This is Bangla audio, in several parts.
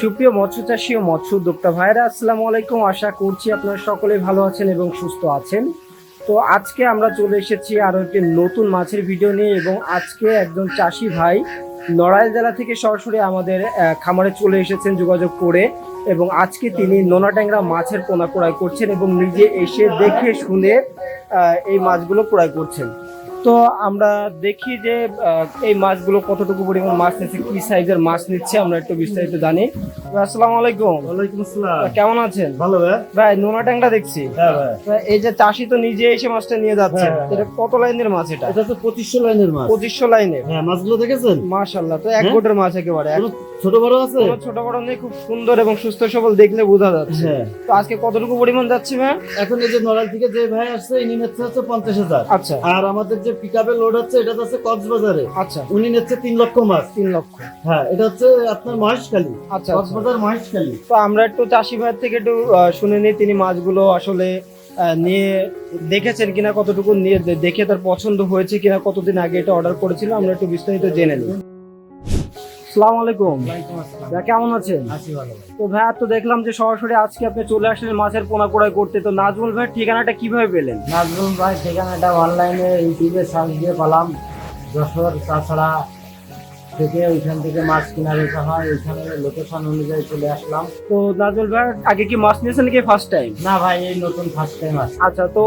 সুপ্রিয় মৎস্য চাষী ও মৎস্য উদ্যোক্তা ভাইরা আসসালামু আলাইকুম। আশা করছি আপনারা সকলে ভালো আছেন এবং সুস্থ আছেন। তো আজকে আমরা চলে এসেছি আরও একটি নতুন মাছের ভিডিও নিয়ে এবং আজকে একজন চাষি ভাই নড়াইল জেলা থেকে সরাসরি আমাদের খামারে চলে এসেছেন যোগাযোগ করে এবং আজকে তিনি নোনা ট্যাংরা মাছের পোনা ক্রয় করছেন এবং নিজে এসে দেখে শুনে এই মাছগুলো ক্রয় করছেন। তো আমরা দেখি যে এই মাছগুলো কতটুকু পরিমাণ মাছ নিচ্ছে কি সাইজের মাছ নিচ্ছে আমরা একটু বিস্তারিত জানি। আসসালামু আলাইকুম। ওয়ালাইকুম আসসালাম। কেমন আছেন? ভালো ভাই। ভাই নোনা ট্যাংরা দেখছি। হ্যাঁ ভাই। এই যে চাষি তো নিজে এসে মাছটা নিয়ে যাচ্ছে হ্যাঁ, হ্যাঁ। এটা কত লাইনের মাছ এটা? এটা তো পঁচিশশো লাইনের মাছ। পঁচিশশো লাইনের। হ্যাঁ মাছগুলো দেখেছেন? মাশাল্লাহ তো এক হ্যাঁ? গোটের মাছ একেবারে। ছোট বড় আছে? ছোট বড় নেই খুব সুন্দর এবং সুস্থ সবল দেখলে বোঝা যাচ্ছে। তো আজকে কতটুকু পরিমাণ যাচ্ছে ভাই? এখন এই যে নড়াইল থেকে যে ভাই আসছে ইনি হচ্ছে পঞ্চাশ হাজার। আচ্ছা। আর আমাদের যে পিক আপে লোড হচ্ছে এটা হচ্ছে কক্সবাজারে। আচ্ছা। উনি নিচ্ছে তিন লক্ষ মাছ তিন লক্ষ। হ্যাঁ এটা হচ্ছে আপনার মহেশখালী। আচ্ছা আচ্ছা। কক্সবাজার মহেশখালী। তো আমরা একটু চাষি ভাইয়ের থেকে একটু শুনে নিই তিনি মাছগুলো আসলে নিয়ে দেখেছেন কিনা কতটুকু নিয়ে দেখে তার পছন্দ হয়েছে কিনা কতদিন আগে এটা অর্ডার করেছিল আমরা একটু বিস্তারিত জেনে নিই। সালাম আলাইকুম। ভাইয়া কেমন আছেন? তো ভাইয়া তো দেখলাম যে সরাসরি আজকে আপনি চলে আসলেন মাছের পোনা ক্রয় করতে। তো নাজমুল ভাইয়ের ঠিকানাটা কীভাবে পেলেন? নাজরুল ভাই ঠিকানাটা অনলাইনে ইউটিউবে সার্চ দিয়ে পেলাম। যশোর তাছাড়া থেকে ওইখান থেকে মাছ কিনা বেচা হয়। ওইখানে লোকেশন অনুযায়ী চলে আসলাম। তো নাজমুল ভাই আগে কি মাছ নিয়েছেন নাকি ফার্স্ট টাইম না ভাই এই নতুন ফার্স্ট টাইম আচ্ছা তো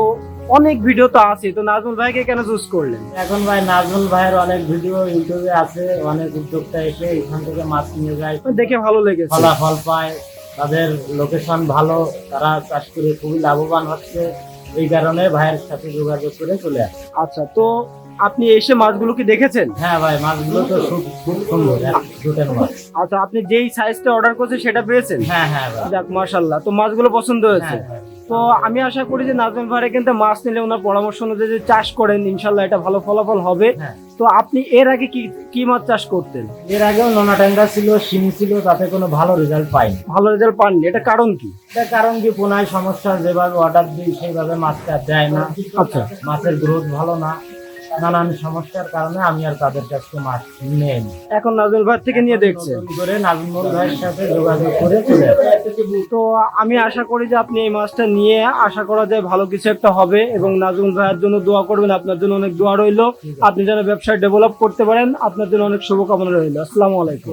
অনেক ভিডিও তো আছে তো নাজমুল ভাইকে কেন চুজ করলেন? এখন ভাই নাজমুল ভাইয়ের অনেক ভিডিও ইউটিউবে আছে অনেক উদ্যোক্তা এসে এখান থেকে মাছ নিয়ে যায়। দেখে ভালো লেগেছে। ফলাফল পায় তাদের লোকেশন ভালো তারা চাষ করে খুবই লাভবান হচ্ছে এই কারণে ভাইয়ের সাথে যোগাযোগ করে চলে আসে। আচ্ছা তো আপনি এসে মাছগুলো কি দেখেছেন? হ্যাঁ ভাই মাছগুলো তো খুব খুব সুন্দর দুটের মাছ। আচ্ছা আপনি যেই সাইজটা অর্ডার করছেন সেটা পেয়েছেন? হ্যাঁ হ্যাঁ যাক মাশাল্লাহ তো মাছগুলো পছন্দ হয়েছে। হ্যাঁ, হ্যাঁ। তো আমি আশা করি যে নাজমুল ভাইরে কিন্তু মাছ নিলে ওনার পরামর্শ অনুযায়ী যে চাষ করেন ইনশাল্লাহ এটা ভালো ফলাফল হবে। হ্যাঁ। তো আপনি এর আগে কি কি মাছ চাষ করতেন? এর আগেও নোনা ট্যাঙ্গা ছিল শিমি ছিল তাতে কোনো ভালো রেজাল্ট পাইনি। ভালো রেজাল্ট পাননি এটা কারণ কি? এটা কারণ কি পোনায় সমস্যা যেভাবে অর্ডার দিই সেইভাবে মাছটা দেয় না। আচ্ছা। মাছের গ্রোথ ভালো না। নানান সমস্যার কারণে আমি আর তাদের কাছ থেকে মাছ নেই এখন নাজমুল ভাই থেকে নিয়ে দেখছে? করে নাজমুল ভাইয়ের সাথে যোগাযোগ করে চলে তো আমি আশা করি যে আপনি এই মাছটা নিয়ে আশা করা যায় ভালো কিছু একটা হবে এবং নাজমুল ভাইয়ের জন্য দোয়া করবেন। আপনার জন্য অনেক দোয়া রইল। আপনি যেন ব্যবসা ডেভেলপ করতে পারেন আপনার জন্য অনেক শুভকামনা রইল। আসসালামু আলাইকুম।